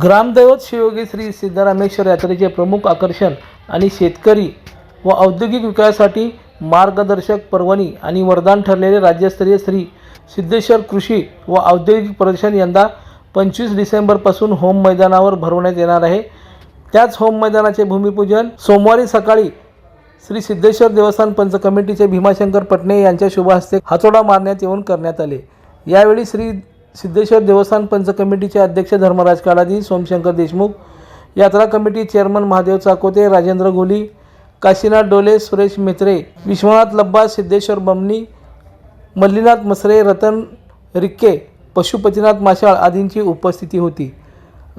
ग्रामदैवत शिवयोगी श्री सिद्धरामेश्वर यात्रेचे प्रमुख आकर्षण आणि शेतकरी व औद्योगिक विकासासाठी मार्गदर्शक पर्वणी आणि वरदान ठरलेले राज्यस्तरीय श्री सिद्धेश्वर कृषी व औद्योगिक प्रदर्शन यंदा पंचवीस डिसेंबरपासून होम मैदानावर भरवण्यात येणार आहे. त्याच होम मैदानाचे भूमिपूजन सोमवारी सकाळी श्री सिद्धेश्वर देवस्थान पंच कमिटीचे भीमाशंकर पटणे यांच्या शुभहस्ते हातोडा मारण्यात येऊन करण्यात आले. यावेळी श्री सिद्धेश्वर देवस्थान पंच कमिटीचे अध्यक्ष धर्मराज काळादी सोमशंकर देशमुख यात्रा कमिटी चेअरमन महादेव चाकोते राजेंद्र घोली काशीनाथ डोले सुरेश मेत्रे विश्वनाथ लब्बा सिद्धेश्वर बमनी मल्लीनाथ मसरे रतन रिक्के पशुपतीनाथ माशाळ आदींची उपस्थिती होती.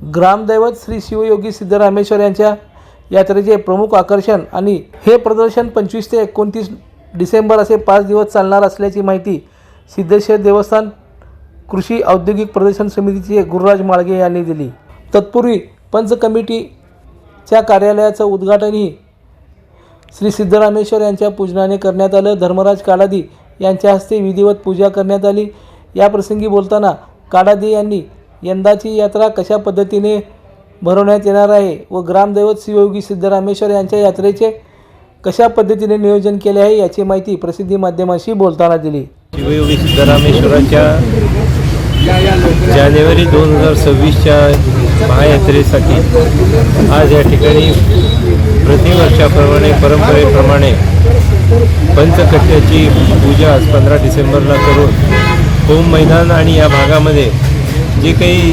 ग्रामदैवत श्री शिवयोगी सिद्धरामेश्वर यांच्या यात्रेचे प्रमुख आकर्षण आणि हे प्रदर्शन पंचवीस ते एकोणतीस डिसेंबर असे पाच दिवस चालणार असल्याची माहिती सिद्धेश्वर देवस्थान कृषी औद्योगिक प्रदर्शन समितीचे गुरुराज माळगे यांनी दिली. तत्पूर्वी पंच कमिटीच्या कार्यालयाचं उद्घाटनही श्री सिद्धरामेश्वर यांच्या पूजनाने करण्यात आलं. धर्मराज काडादी यांच्या हस्ते विधिवत पूजा करण्यात आली. याप्रसंगी बोलताना काडादी यांनी यंदाची यात्रा कशा पद्धतीने भरवण्यात येणार आहे व ग्रामदैवत शिवयोगी सिद्धरामेश्वर यांच्या यात्रेचे कशा पद्धतीने नियोजन केले आहे याची माहिती प्रसिद्धी माध्यमाशी बोलताना दिली. शिवयोगी सिद्धरामेश्वराच्या जानेवारी दोन हजार सव्वीसच्या महायात्रेसाठी आज या ठिकाणी प्रतिवर्षाप्रमाणे परंपरेप्रमाणे पंचकट्याची पूजा आज पंधरा डिसेंबरला करून होम मैदान आणि या भागामध्ये जे काही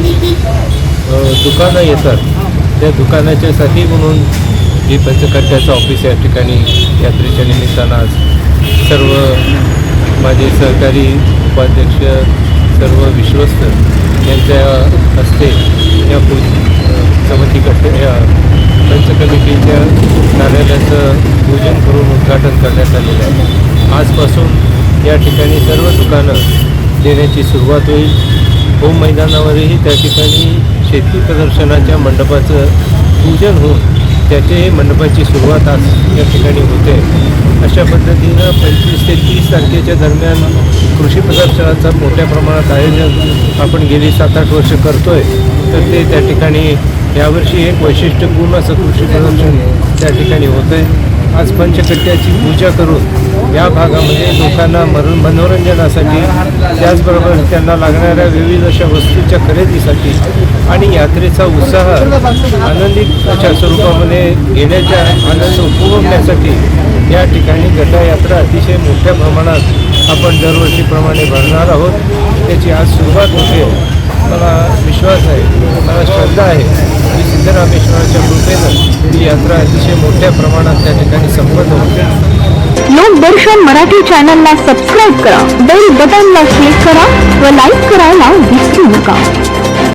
दुकानं येतात त्या दुकानाच्यासाठी म्हणून जी पंचकर्त्याचं ऑफिस या ठिकाणी यात्रेच्या निमित्तानं आज सर्व माझे सहकारी उपाध्यक्ष सर्व विश्वस्त यांच्या हस्ते या पू समिती या पंचकमिटीच्या कार्यालयाचं पूजन करून उद्घाटन करण्यात आलेलं आहे. आजपासून या ठिकाणी सर्व दुकानं देण्याची सुरुवात होईल. होम मैदानावरही त्या ठिकाणी शेती प्रदर्शनाच्या मंडपाचं पूजन होऊन त्याचे मंडपाची सुरुवात आज या ठिकाणी होते. अशा पद्धतीनं पंचवीस ते तीस तारखेच्या दरम्यान कृषी प्रदर्शनाचं मोठ्या प्रमाणात आयोजन आपण गेली सात आठ वर्ष करतो आहे तर ते त्या ठिकाणी यावर्षी एक वैशिष्ट्यपूर्ण असं कृषी प्रदर्शन त्या ठिकाणी होतं आहे आज पंचकट्ट्याची पूजा करून या भागामध्ये लोकांना मनो मनोरंजनासाठी त्याचबरोबर त्यांना लागणाऱ्या विविध अशा वस्तूच्या खरेदीसाठी आणि यात्रेचा उत्साह आनंदीच्या स्वरूपामध्ये घेण्याच्या आनंद उपभोगण्यासाठी या ठिकाणी गटायात्रा अतिशय मोठ्या प्रमाणात आपण दरवर्षीप्रमाणे भरणार आहोत. त्याची आज सुरुवात होते. मला विश्वास आहे मला श्रद्धा आहे की सिद्धरामेश्वराच्या कृपेनं ही यात्रा अतिशय मोठ्या प्रमाणात त्या ठिकाणी संपन्न होते. लोकदर्शन मराठी चॅनलला सबस्क्राईब करा बेल बटनला क्लिक करा व लाईक करायला विसरू नका.